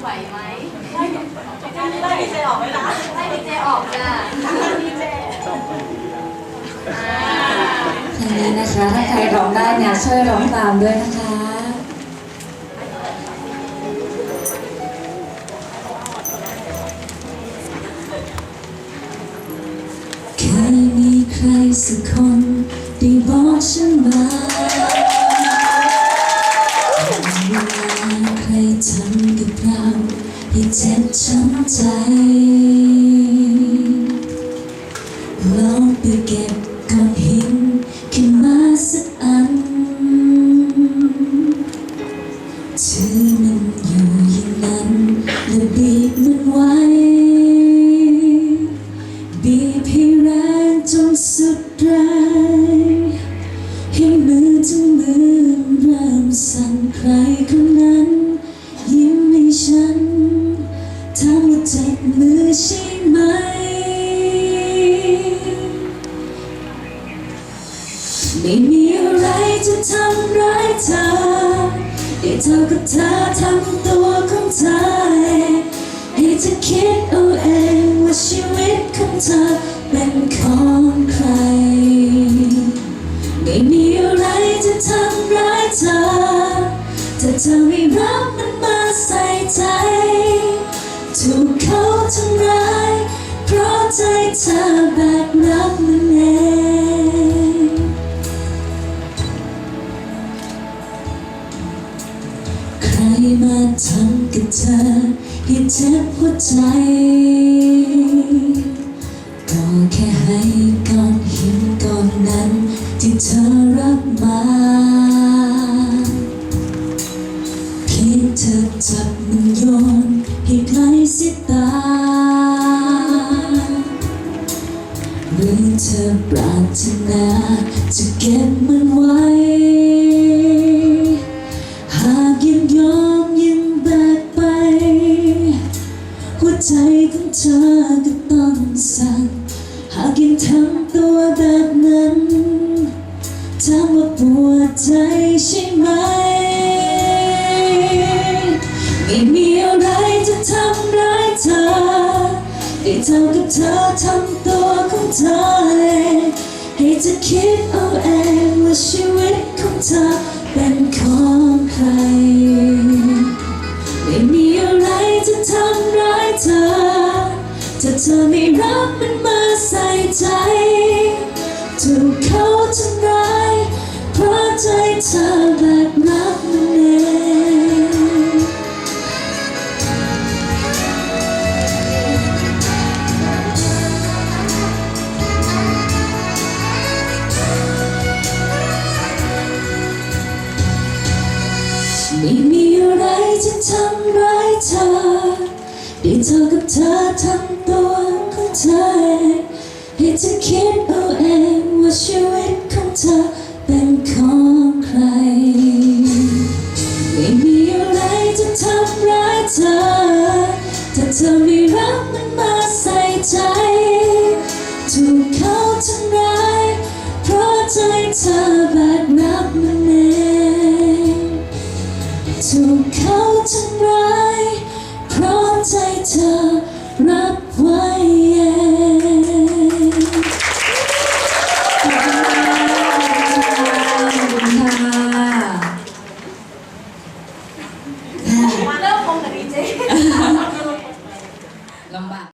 ไหวไหมไล่ดีเจออกไหมล่ะไล่ดีเจออกจ้ะดีเจนะคะถ้าใครร้องได้เนี่ยช่วยร้องตามด้วยนะคะเค่มีใครสักคนที่บอกฉันมา เก็บก้อนหินขึ้นมาสักอันถือมันอยู่อย่างนั้นและบีบมันไว้ บีบให้แรงจนสุดแรงให้มือทั้งมือเริ่มสั่นใครคนนั้น ยิ้มให้ฉันถามว่าจ็บมือใช่ ไม่มีอะไรจะทำร้ายเธอได้เท่ากับเธอทำตัวของเธอให้เธอคิดเอาเองว่าชีวิตของเธอเป็นของใคร ไม่มีอะไรจะทำร้ายเธอถ้าเธอไม่รับมันมาใส่ใจถูกเขาทำร้ายเพราะใจเธอแบกรับมันเอง ทำกับเธอให้เจ็บหัวใจก็แค่ให้ก้อนหินก้อนนั้นที่เธอรับมาเพียงเธอจับมันโยนให้ไกลสิตาเมื่อเธอปรารถนาจะเก็บมันไว้ ต้องสั่นหากยังทำตัวแบบนั้นถามว่าปวดใจใช่ไหม ไม่มีอะไรจะทำร้ายเธอได้เท่ากับเธอทำตัวของเธอให้เธอคิดเอาเองว่าชีวิตของเธอเป็นของใคร ไม่มีอะไรจะทำร้าย เธอไม่รับมันมาใส่ใจ ได้เท่ากับเธอทำตัวของเธอเองให้เธอคิดเอาเองว่าชีวิตของเธอเป็นของใคร ไม่มีอะไรจะทำร้ายเธอ ถ้าเธอไม่รับมันมาใส่ใจ ถูกเขาทำร้าย เพราะใจเธอแบกรับมันเองถูกเขาทำร้าย รับไว้